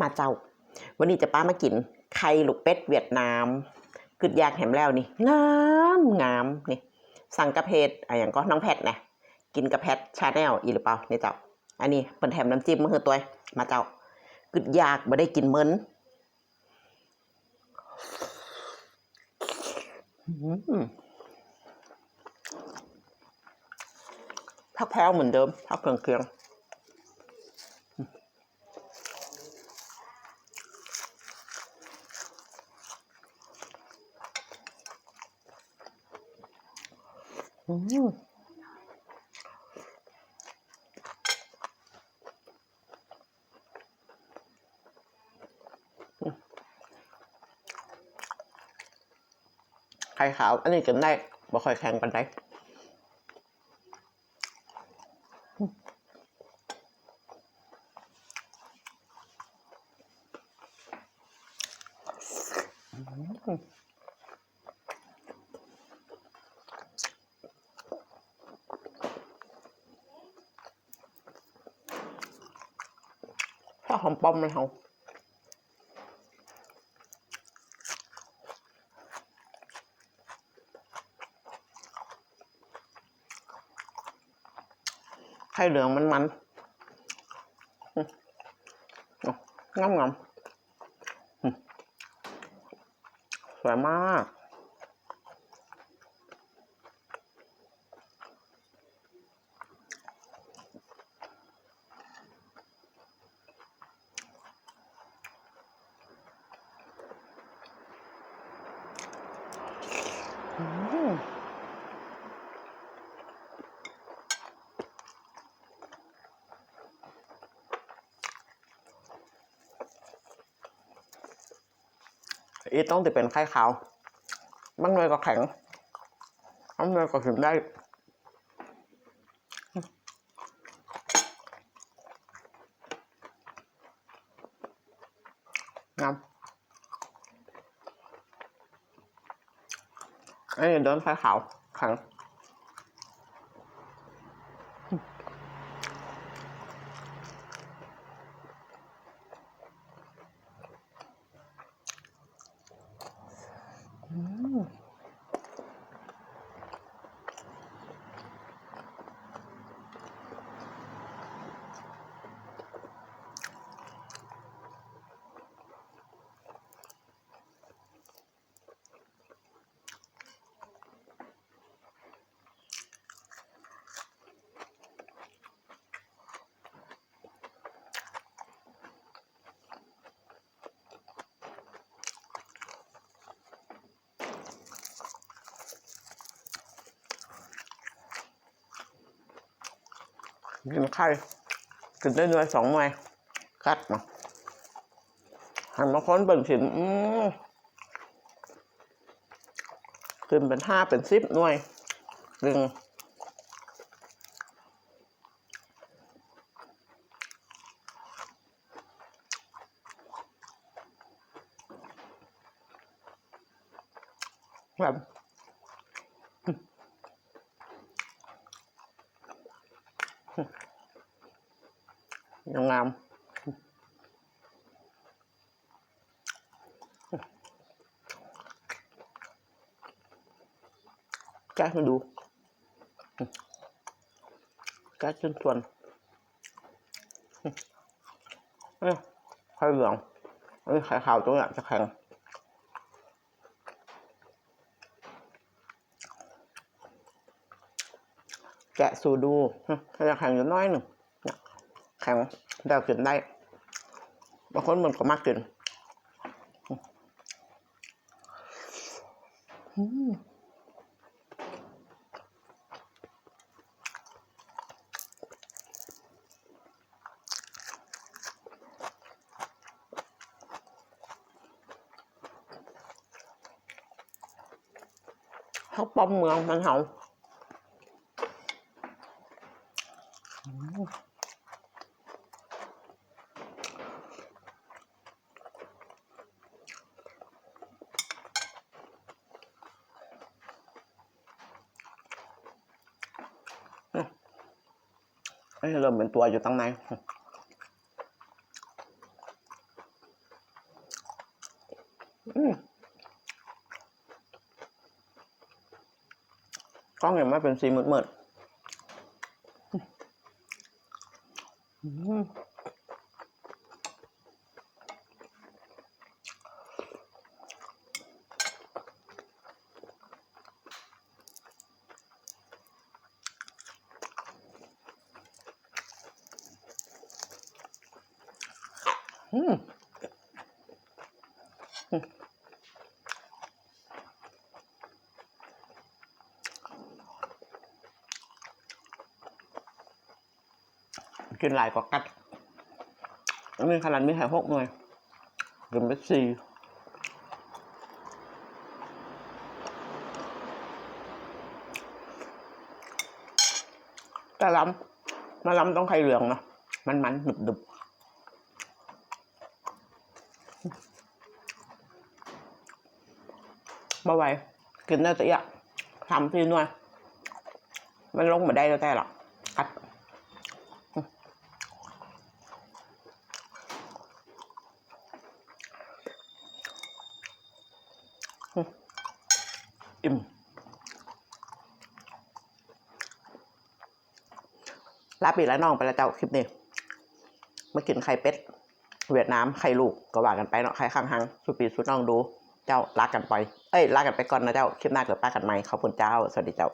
มาเจ้า วันนี้จะป้ามากินไข่ลูกเป็ดเวียดนามกึดยากแหมแล้วนี่งามงามนี่สั่งกระเพดอะอย่างก็น้องแพทนะกินกระเพดชาแนลอีหรือเปล่านี่เจ้า อันนี้เป็นแถมน้ำจิ้มมาคือตัวมาเจ้ากึดยากบ่ได้กินเหมือนอืมพักแพ้วเหมือนเดิมพักเครื่องเคียง อืมไข่ขาว อันนี้กินได้บ่ค่อยแข็งปันได ถ้าหอมปอมมันเขาไข่เหลืองมันมันอืมอ๋องามงอมสวยมาก อีต้องติดเป็นไข่ขาวบางหน่วยก็แข็งบางหน่วยก็ถึงได้งา มอันนี้เดินไฟขาวขัง กินไข่กินได้หน่วยสองหน่วยกัดมาหันมาค้นเบิ่งสิอืมกินเป็นห้าเป็นสิบหน่วยหนึ่งแบบ ยังงามแกะมาดูแกะจนส่วนเอ้ยไข่เหลืองเอ้ยไข่ขาวตัวเนี้ยจะ แกะสูดูถ้าจะแข็งอยู่น้อยหนึ่งแข็งเดากินได้บางคนมันก็มากกินเขาปอมเมืองมันเหา ให้เริ่มเป็นตัวอยู่ตั้งหนกล้องเห็นไหมเป็นสีมืดๆ กินหลายกว่ากัดอันนี้ขนาดมีแค่หกหน่วยกินไปสี่แต่ล้ำมาล้ำต้องไข่เหลืองเนาะมันมันๆหนึบหนึบ บ่ไหวกินได้แต่อยากทำทีหน่วย มันลงมาได้แล้วแต่หรอกกัดอิ่มลาปีและน้องไปแล้วเจ้าคลิปนี้ มากินไข่เป็ด เวียดนามใครลูกก็ว่ากันไปเนาะใครข้างหังสุปีสุดน้องดู เจ้าลากันไป เอ้ยลากันไปก่อนนะเจ้าคลิปหน้าเกิดป้ากันไหมขอบคุณเจ้า สวัสดีเจ้า